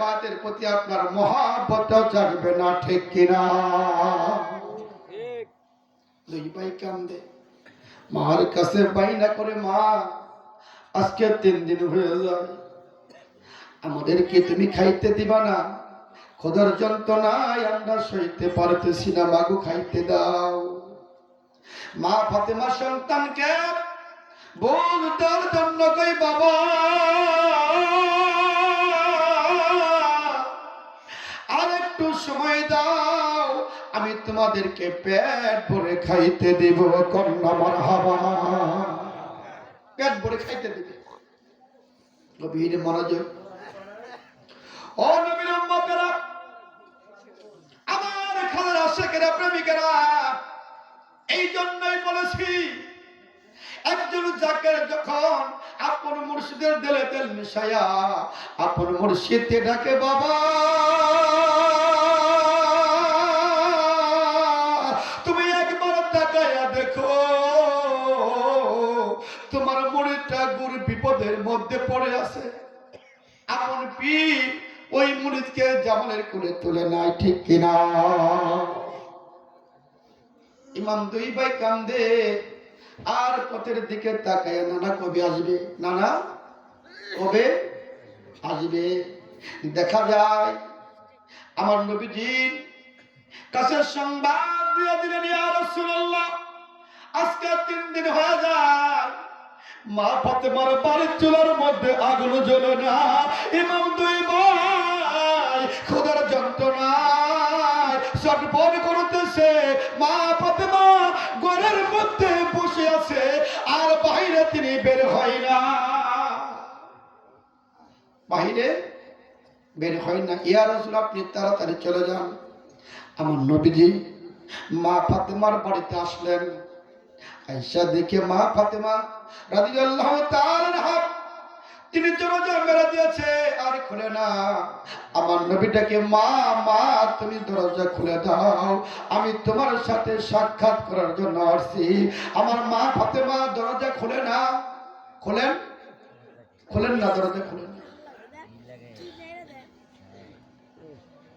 বাতের প্রতি আপনার মহাব্বতটাও জাগবে না ঠিক কিনা? দুই ভাই কান্দে। মার কাছে বাইনা করে মা আজকে তিন দিন হয়ে যায়। আমাদেরকে তুমি খাইতে দিবা না। খোদার যন্ত্রণায় আমরা সইতে পারতেছি না মাগু খাইতে দাও। মা ফাতেমা সন্তানকে বলতার জন্য কই বাবা? সময় দাও, আমি তোমাদেরকে পেট ভরে খাইতে দেব, কন্যা মার হাবা পেট ভরে খাইতে দেবে। গভীর মনোযোগ। ও নবীর উম্মতেরা, আমার আশেকেরা প্রেমিকেরা এই জন্যই বলেছি, একজন জাকের যখন আপন মুর্শিদের দিলে তেল মিশায়া আপন মুর্শিদকে ডাকে, বাবা বিপদের মধ্যে পড়ে আছে। আপন পীর ওই মুরিদকে জামালের কোলে তুলে নাই ঠিক কিনা? ইমাম দুই ভাই কান্দে, আর পথের দিকে তাকায়, নানা, কবে আসবে? নানা, কবে আসবে? দেখা যায়, আমার নবীজির কাছে সংবাদ দিয়ে দিলেন আজকে তিন দিন হয়ে যায় মা ফাতেমার বাড়ির চুলার মধ্যে আগুন জ্বলে না। ইমাম দুই ভাই, খোদার যন্ত্রণায় চটপট করতেছে। মা ফাতেমা ঘরের মধ্যে বসে আছে, আর বাইরে তিনি বের হয় না। বাইরে বের হয় না। ইয়া রাসূল, আপনি তাড়াতাড়ি চলে যান। আমার নবীজি মা ফাতেমার বাড়িতে আসলেন। আইসা দেখে মা ফাতেমা রাদিয়াল্লাহু তাআলা তিনি দরজা মেরে দিয়েছে, আর খুলে না। আমার নবীটাকে, মা মা, তুমি দরজা খুলে দাও। আমি তোমার সাথে সাক্ষাৎ করার জন্য আসছি। আমার মা ফাতেমা, দরজা খুলে না। খোলেন? খোলেন না, দরজা খুলেন।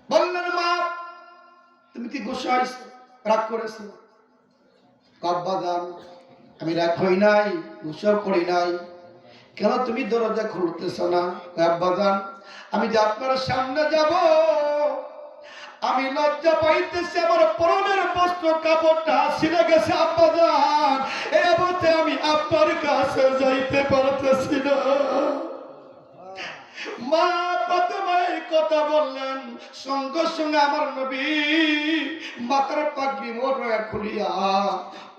বললেন, মা, তুমি কি গোসা রাগ করেছ? কব্বাদান আমি রাগ হই নাই গুসাও করি নাই। কেন তুমি দরজা খুলতেছ না আব্বাজান আমি যে আপনার সামনে যাব, আমি লজ্জা পাইতেছি, আমার পরনের বস্ত্র কাপড়টা ছিঁড়ে গেছে, আব্বাজান। এই অবস্থায় আমি আপনার কাছে যাইতে পারতেছি না। মা এই কথা বললেন। সঙ্গে সঙ্গে আমার নবী মাথার পাগড়ি মোড়া খুলিয়া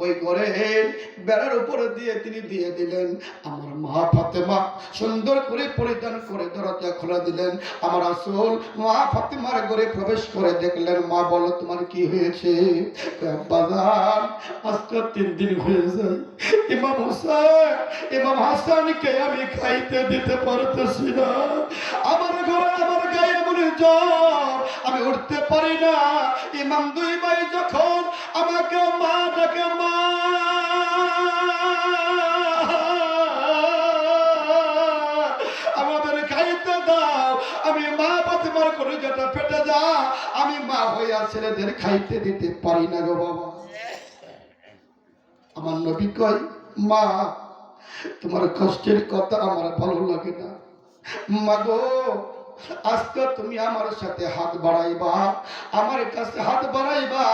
ওই ঘরের বেড়ার উপরে দিয়ে তিনি দিয়ে দিলেন। আমার মা ফাতেমা সুন্দর করে পরিধান করে দরজা খোলা দিলেন। আমার আসল মা ফাতেমার ঘরে প্রবেশ করে দেখলেন, মা, বলো তোমার কি হয়েছে? বাজার আজকে তিন দিন হয়ে যায়। ইমাম হোসেন ইমাম হাসানকে আমি খাইতে দিতে পারতেছি না। আমার ঘরে আমার আমি উঠতে পারি না। ইমাম দুই ভাই যখন আমাকে মা ডাকে, মা! আমাদের খাইতে দাও। আমি মা ফাতেমার করে যেটা ফেটে যা, আমি মা হইয়া ছেলেদের খাইতে দিতে পারি না গো বাবা। আমার নবী কয়, মা, তোমার কষ্টের কথা আমার ভালো লাগে না। মা গো আজকে তুমি আমার সাথে হাত বাড়াইবা, আমার কাছে হাত বাড়াইবা,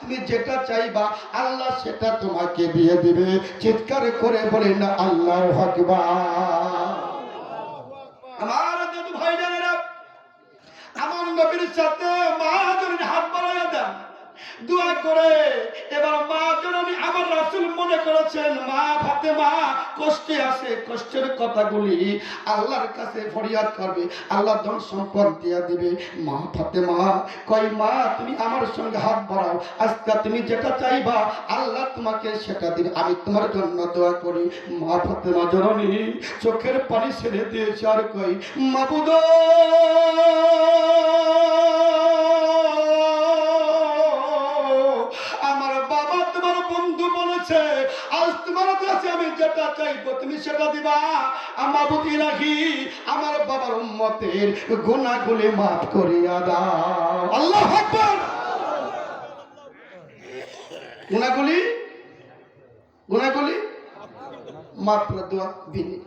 তুমি যেটা চাইবা, আল্লাহ সেটা তোমাকে দিয়ে দিবে। চিৎকার করে বলে, না, আল্লাহ হকবা আমার দাদু ভাই জানেরা আমার নবীর সাথে মা হাত বাড়াইয়া দেন। দোয়া করে। এবার মা জননী আমার রাসূল মনে করেছেন, মা ফাতেমা, কষ্টে আছে, কষ্টের কথাগুলি আল্লাহর কাছে ফরিয়াদ করবে আল্লাহ ধন সম্পদ দিয়া দিবে। মা ফাতেমা কই মা, তুমি আমার সঙ্গে হাত বাড়াও। আজকে তুমি যেটা চাইবা, আল্লাহ তোমাকে সেটা দিবে। আমি তোমার জন্য দোয়া করি। মা ফাতেমা জননী, চোখের পানি ছেড়ে দিয়েছে আর কই মাবুদ তোমার কাছে আমি যেটা চাইব তুমি সেটা দিবা। আমার বুদ্ধি রাখি আমার বাবার উম্মতের মাফ করিয়া দাও। আল্লাহ গুনাহগুলি? মাত্র দোয়া বিনি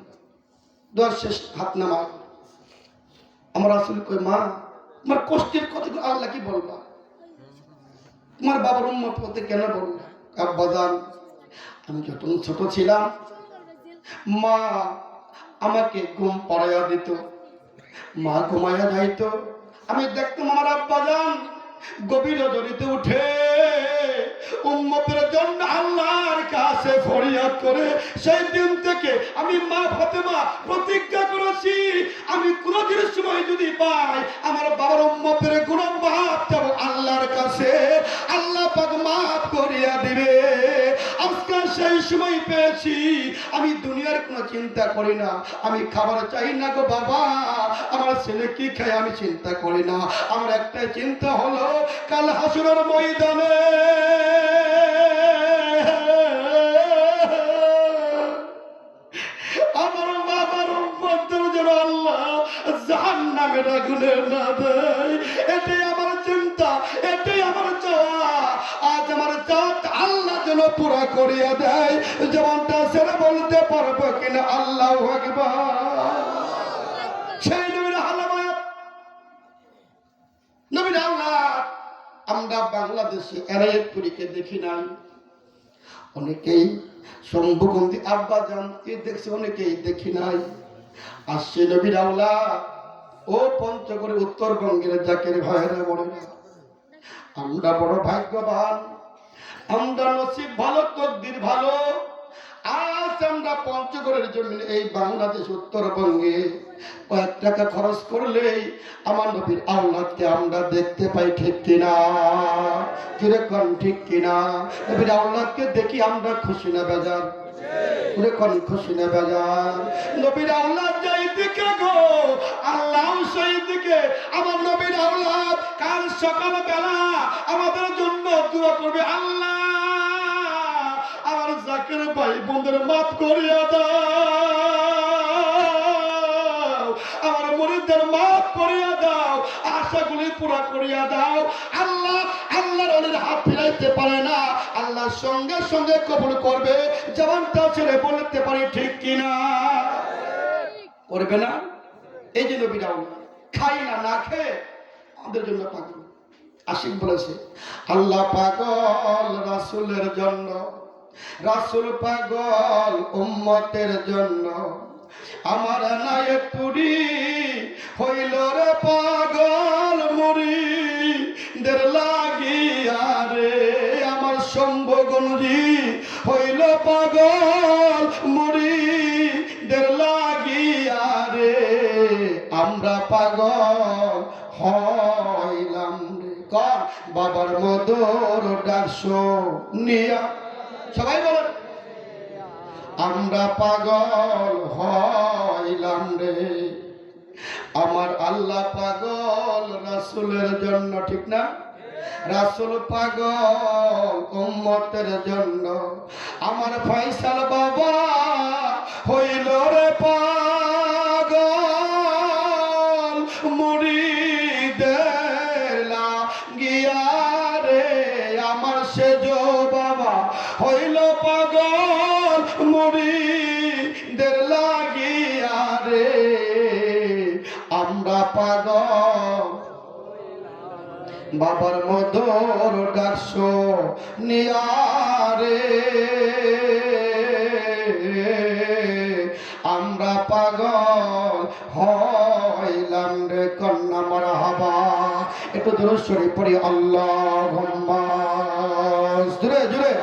দোয়ার শেষ হাত আমার আসলে কই মা, তোমার কষ্টের কথা আল্লাহ কি বলবা? তোমার বাবার উম্মত হতে কেন বললা? আব্বাজান আমি যখন ছোট ছিলাম, মা আমাকে ঘুম পড়াইয়া দিত, মা ঘুমাইয়া যাইত। আমি দেখতাম আমার আব্বাজান গভীর রজনীতে উঠে, উম্মতের জন্য আল্লাহর কাছে ফরিয়াদ করে, সেই দিন থেকে আমি মা ফাতেমা প্রতিজ্ঞা করেছি, আমি কোনোদিন সময় যদি পাই, আমার বাবার উম্মতের মাফ যাব আল্লাহর কাছে। আল্লাহ পাক মাফ করিয়া দিবে। আজকে সেই সময় পেয়েছি। আমি দুনিয়ার কোনো চিন্তা করি না। আমি খাবার চাই না গো বাবা। আমার ছেলে কি খায় আমি চিন্তা করি না। আমার একটাই চিন্তা হলো, কাল হাসুরের ময়দানে। আমার বাবার উম্মতের যেন আল্লাহ জাহান্নামের আগুনে না দেয়। এটাই আমার চিন্তা, এটাই যেন পুরা করিয়া দেয়। যেমনটা সেটা বলতে পারব কিনা? আল্লাহ সেই নবীর নবীর আমরা বাংলাদেশে এরাইপুরীকে দেখি নাই। অনেকেই শম্ভুগন্ধি আব্বা জানতে দেখছে, অনেকেই দেখি নাই। আসছে নবীর আল্লাহ ও পঞ্চগড়ে উত্তরবঙ্গের জাকের ভাইরা বড় আমরা বড় ভাগ্যবান। আমরা নসিব ভালো, তকদির ভালো। আজ আমরা পঞ্চগড়ের জন্য এই বাংলাদেশ উত্তরবঙ্গে কয়েক টাকা খরচ করলেই আমার নবীর আওলাদকে আমরা দেখতে পাই ঠিক কিনা? যেরকম ঠিক কিনা? নবীর আওলাদকে দেখি আমরা খুশি না বেজার? যেরকম খুশি না বেজার? নবীর আওলাদ যাই দিকে গো। আমার কাল সকাল বেলা আমাদের জন্য দোয়া করবে আল্লাহ। আমার জাকের ভাই বোনদের মাফ করিয়া দাও। আমার মরিদের মাফ করিয়া দাও। আশাগুলি পুরা করিয়া দাও। আল্লাহ আল্লাহর অলির হাত ফিরাইতে পারে না। আল্লাহ সঙ্গে সঙ্গে কবুল করবে। যেমনটা ছেড়ে বলতে পারি ঠিক কিনা? করবে না? এই যে নবীরা খাই না না খেয়ে আমাদের জন্য পাগল আশিক বলেছে, আল্লাহ পাগল রাসুলের জন্য, রাসুল পাগল উম্মতের জন্য। আমার নায় পুরি হইল রে পাগল মরি দের লাগিয়া রে আমার শম্ভ শম্ভগঞ্জি হইল পাগল মরি দের লাগিয়া রে আমরা পাগল হইলাম কর বাবার মদর ডাকশো নিয়া সবাই বলেন, আমরা পাগল হইলাম রে। আমার আল্লাহ পাগল, রাসুলের জন্য, ঠিক না? রাসুল পাগল, উম্মতের জন্য। আমার ফয়সাল বাবা হইল রে পাগল বাবার মধুর ডাকস নিয়ারে আমরা পাগল হইলাম রে কন্যা মারা হবা একটু দূর শরীর পড়ি আল্লাহ জুড়ে জুড়ে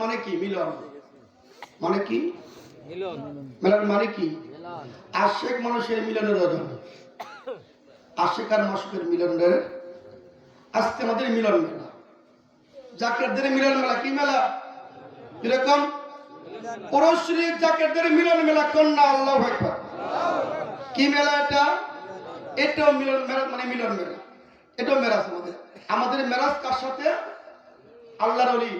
মানে কি? মিলন। মানে কি? মিলন। মানে কি? আশেক মানুষের মিলনের ওজন। আশেক আর মাসুকের মিলনের আজকে আমাদের মিলন মেলা। জাকেরদের মিলন মেলা কি মেলা? কীরকম? পুরুষরী জাকেরদের মিলন মেলা কন্যা আল্লাহ একবার কি মেলা এটা? এটাও মিলন মেলা মানে মিলন মেলা। এটাও মেরাজ আমাদের। আমাদের মেরাজ কার সাথে? আল্লাহর অলি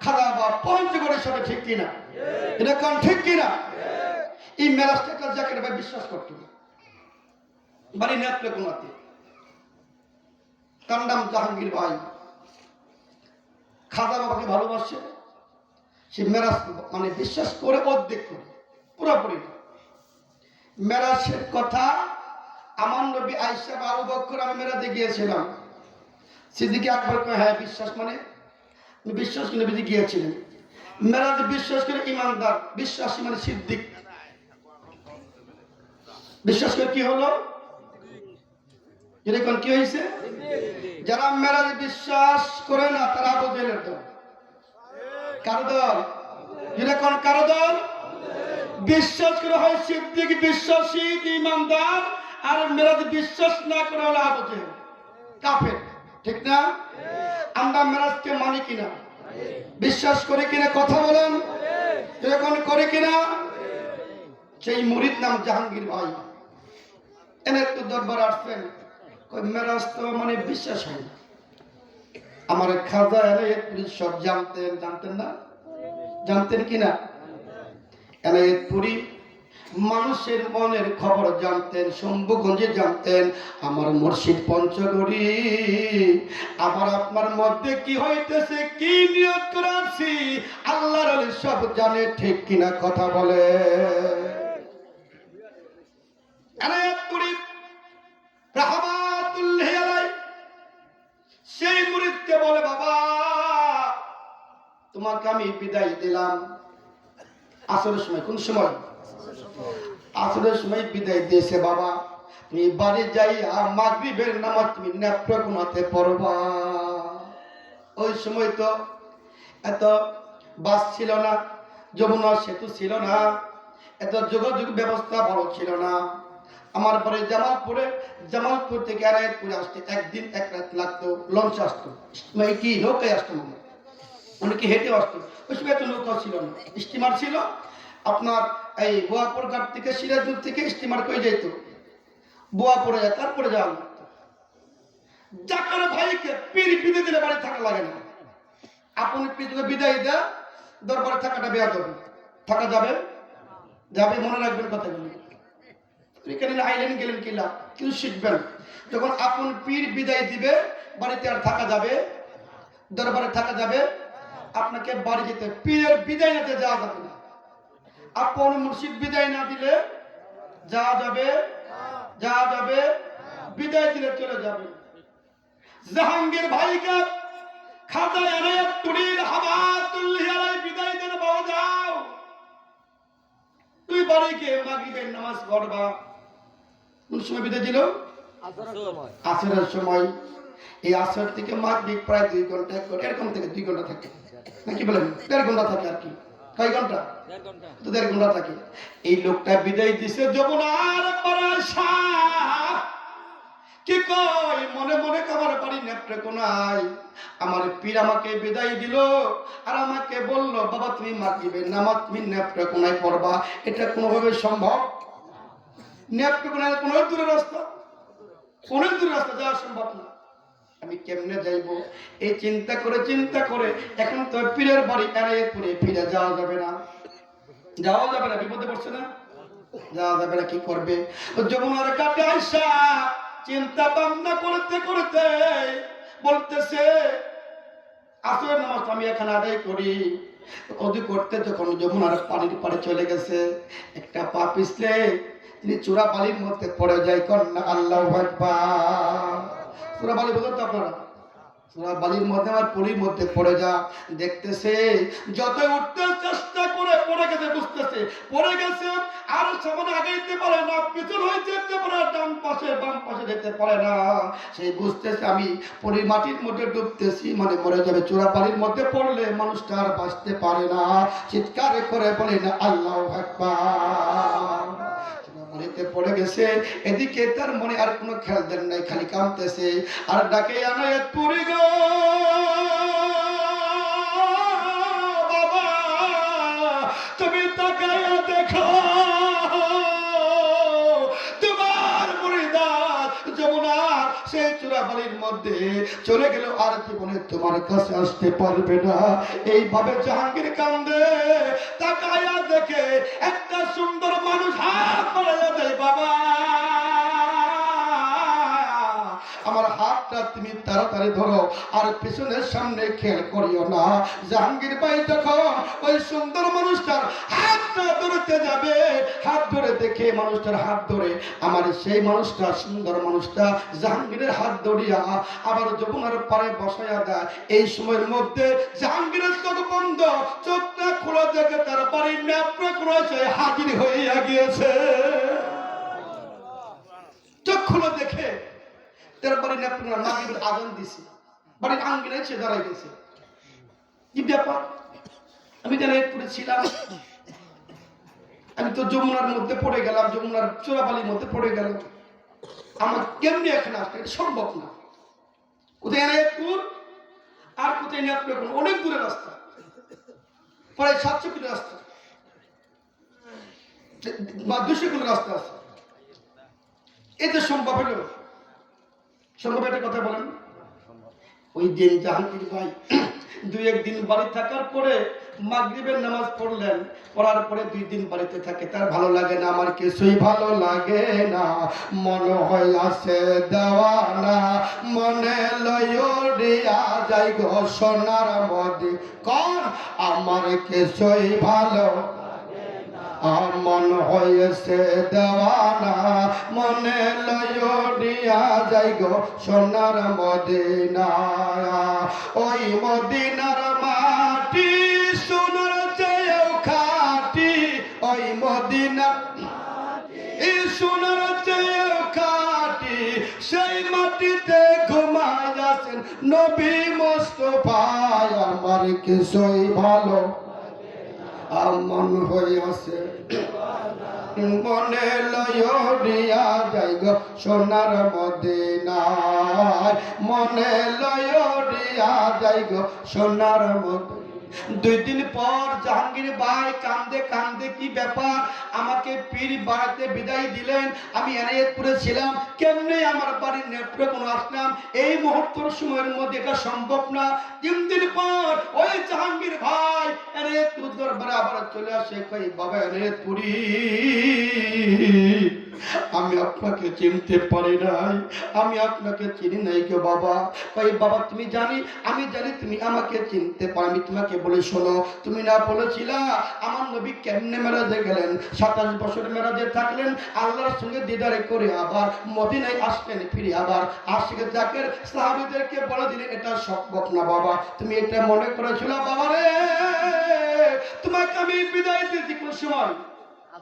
খাদা বা পঞ্চগড়ের সাথে ঠিক কিনা? এটা কারণ ঠিক কিনা? এই মেরাজটা একটা জাকের ভাই বিশ্বাস করতো বাড়ি নেত্রে কোনাতে তার নাম জাহাঙ্গীর ভাই। খাদা বাবাকে ভালোবাসে। সে মেরাজ মানে বিশ্বাস করে, অর্ধেক করে। পুরোপুরি না। মেরাজের কথা আমার নবী আইসা আবু বক্কর আমি মেরাজে গিয়েছিলাম। সিদ্দিকে একবার হ্যাঁ বিশ্বাস মানে বিশ্বাস করে নবীজি গিয়েছিলেন। মেরাজে বিশ্বাস করে ইমানদার, বিশ্বাসী মানে সিদ্দিক। বিশ্বাস করে কি হলো? এরকম কি হয়েছে? যারা মেরাজ বিশ্বাস করে না, তারা আবু জেলের দল। কারও দল? এরকম কারও দল? বিশ্বাস করে হয় সিদ্দিক, বিশ্বাসী ইমানদার, আর মেরাজ বিশ্বাস না করে হলো আবু কাফের, ঠিক না? আমরা মেরাজকে মানি কিনা? বিশ্বাস করে কিনা? কথা বলেন। এরকম করে কিনা? সেই মুরিদ নাম জাহাঙ্গীর ভাই, এনে একটু দরবার আসছেন। মেরাজ তো মানে বিশ্বাস হয় না। আমার খাজা এলে সব জানতেন। জানতেন না? জানতেন কিনা? এনায়তপুরি মানুষের মনের খবর জানতেন, শম্ভুগঞ্জে জানতেন, আমার মুর্শিদ পঞ্চগড়ি। আমার আপনার মধ্যে কি হইতেছে, কি নিয়ত করে আছি আল্লাহর সব জানে, ঠিক কিনা কথা বলে। সেই মুরিদকে বলে, বাবা, তোমাকে আমি বিদায় দিলাম। আসরের সময়, কোন সময়? আসরের সময় বিদায় দিয়েছে বাবা। তুমি বাড়ি যাই মাগরিবের নামাজ তুমি নেত্রকোনাতে পড়বা ওই সময় তো এত বাস ছিল না, যমুনা সেতু ছিল না, এত যোগাযোগ ব্যবস্থা ভালো ছিল না। আমার পরে জামালপুরে, জামালপুর থেকে আনায়তপুরে আসতে একদিন এক রাত লাগতো লঞ্চ আসতো। মানে কি, নৌকায় আসতো মনে হয়। অনেকে হেঁটে আসতো। ওই সময় এত নৌকা ছিল না। স্টিমার ছিল আপনার এই বোয়াপুর ঘাট থেকে সিরাজপুর থেকে স্টিমার করে যেত। বোয়াপুরে যায়, তারপরে যাওয়া লাগতো। জাকার ভাইকে পীর বিদে দিলে বাড়ি থাকা লাগে না। আপনি পীরকে বিদায় দেয়, দরবারে থাকাটা বেয়া যাবে থাকা যাবে? যাবে, মনে রাখবেন কথাগুলি। এখানে আইলেন, গেলেন কিলা কিছু শিখবেন। যখন আপন পীর বিদায় দিবে, বাড়িতে আর থাকা যাবে? দরবারে থাকা যাবে? আপনাকে বাড়ি যেতে, পীরের বিদায় নিতে যাওয়া যাবে না। আপন মুর্শিদ বিদায় না দিলে যাওয়া যাবে যাওয়া যাবে, বিদায় দিলে চলে যাবে। জাহাঙ্গীর ভাইকে আলাইহি বিদায় দেন বাবা যাও। তুই বাড়ি গিয়ে মাগরিবের নামাজ পড়বা। কোন সময় বিদায় দিল? আসরের সময়। এই আসর থেকে মাগরিব প্রায় দুই ঘণ্টা, এরকম থেকে দুই ঘণ্টা থাকে। নাকি বলেন? দেড় ঘণ্টা থাকে আর কি। কয় ঘণ্টা? তো দেড় ঘণ্টা থাকে। এই লোকটা বিদায় দিছে যমুনার পরাশা কি কই মনে মনে নেপড়ে কোনায় আমার পীর আমাকে বিদায় দিল আর আমাকে বলল বাবা তুমি মাগরিবের নামাজ তুমি নেপড়ে কোনায় পড়বা? এটা কোনোভাবে সম্ভব? নেপড়ে কোনায় কোনো দূরের রাস্তা। অনেক দূরের রাস্তা যাওয়া সম্ভব না। আমি কেমনে যাইবো? এই চিন্তা করে চিন্তা করে এখন তো পীরের বাড়ি এড়াইয়ে পড়ে ফিরে যাওয়া যাবে না। যাওয়া যাবে না, বিপদে পড়ছে না? যাওয়া যাবে না, কি করবে? যমুনার কাটে আইসা চিন্তা ভাবনা করতে করতে বলতেছে, আসরের নামাজ আমি এখানে আদায় করি। অধি করতে যখন যমুনার পানির পাড়ে চলে গেছে, একটা পা পিছলে তিনি চূড়া বালির মধ্যে পড়ে যায়, কন্যা আল্লাহ চূড়া বালি তো আপনারা। চূড়া বালির মধ্যে মধ্যে পড়ে যা, দেখতেছে যত উঠতে চেষ্টা করে পড়ে গেছে, বুঝতেছে। পড়ে গেছে, আর সামনে পারে না, পিছন হয়ে যেতে পারে ডান পাশে, বাম পাশে যেতে পারে না। সেই বুঝতেছে আমি পরি মাটির মধ্যে ডুবতেছি মানে মরে যাবে। চূড়া বালির মধ্যে পড়লে মানুষটা আর বাঁচতে পারে না। চিৎকার করে বলে না, আল্লাহ আকবার। পানিতে পড়ে গেছে। এদিকে তার মনে আর কোনো খেয়াল দেন নাই, খালি কামতেছে আর ডাকে, আনায়ত পুরি গো চলে গেল আর জীবনে তোমার কাছে আসতে পারবে না। এইভাবে জাহাঙ্গীর কান্দে, তাকায়া দেখে একটা সুন্দর মানুষ হাত বাবা। আমার হাতটা তুমি তাড়াতাড়ি ধরো, আর পিছনের সামনে খেয়াল করিও না। জাহাঙ্গীর ভাই যখন ওই সুন্দর মানুষটার হাতটা ধরতে যাবে, হাত ধরে দেখে মানুষটার হাত ধরে, আমার সেই মানুষটা, সুন্দর মানুষটা জাহাঙ্গীরের হাত ধরিয়া আবার যমুনার পারে বসাইয়া দেয়। এই সময়ের মধ্যে জাহাঙ্গীরের চোখ বন্ধ, চোখটা খোলা দেখে তার বাড়ির ন্যাপড়া করেছে হাজির হইয়া গিয়েছে। চোখ খুলে দেখে তার ন্যাপড়া মাগরিবের আজান দিছে। বাড়ির আঙ্গিনায় সে দাঁড়াই গেছে। কি ব্যাপার? আমি জানাইপুরে ছিলাম। আমি তো যমুনার মধ্যে পড়ে গেলাম, যমুনার চোরাবালির মধ্যে পড়ে গেলাম। আমার কেমনি এখানে আসতে সম্ভব না। কোথায় এনায়তপুর আর কোথায় নেপড়ে অনেক দূরের রাস্তা। প্রায় সাতশো কিলো রাস্তা। বা দুশো কিলো রাস্তা আছে। এতে সম্ভব হলো সম্ভব একটা কথা বলেন। ওই দিন জাহাঙ্গীর ভাই দুই একদিন বাড়ি থাকার পরে মাগরিবের নামাজ পড়লেন। পড়ার পরে দুই দিন বাড়িতে থাকে। তার ভালো লাগে না, আমার কিছুই ভালো লাগে না। মনে হয় আছে দেওয়ানা, মনে লইয়া যাই গো সোনার মধ্যে। কন, আমার কিছুই ভালো মন হয়েছে দেওয়ানা, মনে লইয়া যাই গো সোনার মদিনা। ওই মদিনার মাটি সোনার চেয়েও খাটি, ওই মদিনা সোনার চেয়েও খাটি, সেই মাটিতে ঘুমায় আছেন নবী মোস্তফায়। আমার কিছুই ভালো আমন হইয়াছে। মনে লইয়া যাই গো সোনার মদিনায়। মনে লয় যাই গো সোনার মদিনায়। দুই দিন পর জাহাঙ্গীর ভাই কান্দে কান্দে কি ব্যাপার? আমাকে পীর বাড়াতে বিদায় দিলেন। আমি এনায়েতপুরে ছিলাম। কেমনে আমার বাড়ির কোনো আসলাম? এই মুহূর্তের সময়ের মধ্যে এটা সম্ভব না। তিন দিন পর ওই জাহাঙ্গীর ভাই এনায়েতপুর দরবারে আবার চলে আসে। কই বাবা, এনায়েতপুরি। আমি আপনাকে চিনতে পারি নাই। আমি আপনাকে চিনি নাই গো বাবা। কই বাবা, তুমি জানি? আমি জানি তুমি আমাকে চিনতে পারো আমি তোমাকে বলে শোনো, তুমি না বলেছিলা আমার নবী কেমনে মেরাজে গেলেন? সাতাশ বছর মেরাজে থাকলেন, আল্লাহর সঙ্গে দিদারে করে আবার মদিনায় আসলেন, ফিরে আবার আশিকে জাকের সাহাবিদেরকে বলে দিলেন এটা সম্ভব না বাবা। তুমি এটা মনে করেছিল বাবা রে তোমাকে আমি বিদায় দিয়েছি কোন সময়।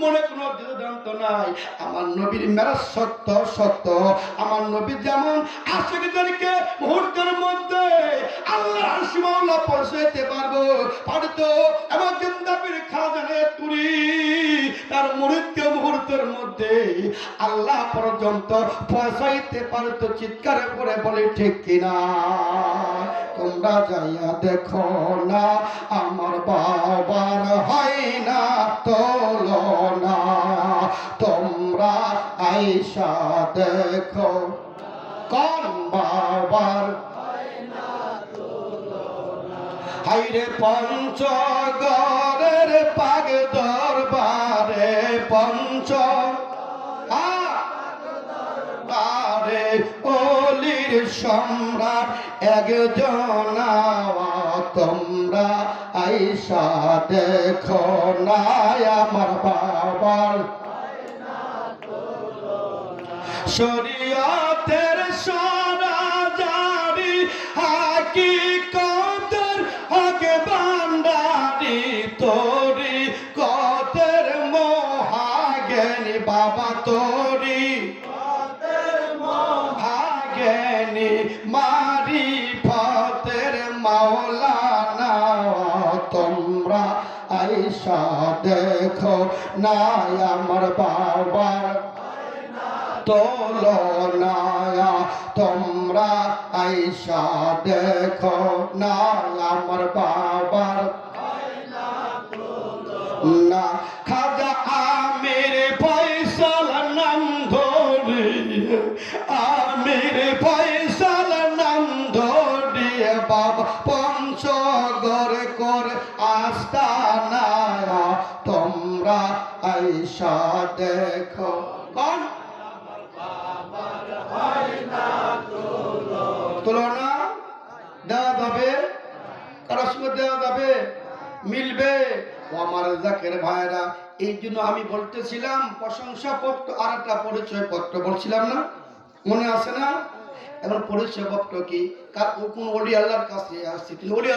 মনে কোনো দ্বিধান্ত নাই। আমার নবীর মেরা সত্য সত্য। আমার নবী যেমন আশেকদেরকে মুহূর্তের মধ্যে আল্লাহ সীমাল্লাহ পৌঁছাইতে পারব। পারতো এমন জিন্দাবির খাজানে তুরি, তার মুহূর্তে মুহূর্তের মধ্যে আল্লাহ পর্যন্ত পৌঁছাইতে পারতো। চিৎকার করে বলে, ঠিক কিনা? তোমরা যাইয়া দেখো না, আমার আইসা দেখো কোন বাবার। হাইরে পঞ্চগড়ের পাগ দরবারে পঞ্চ বারে অলির সম্রাট, একজন তোমরা আইসা দেখো না আমার বাবার। শরীয়তের সরা জারি হাকি কতর হক বান্ডারি তোরি কতর মহাগেন বাবা তোরি মহাগেনি মারি ফতের মাওলানা, তোমরা আইসা দেখো না আমার বাবার তুলনায়া তোমরা আইসা দেখো না আমার বাবার জাকের ভাইরা এই জন্য আমি বলতেছিলাম প্রশংসা পত্র আর একটা পরিচয় পত্র বলছিলাম না? মনে আছে না? এখন পরিচয় পত্র কি? কার কোন ওলি আল্লাহর কাছে আসছে? তিনি ওলি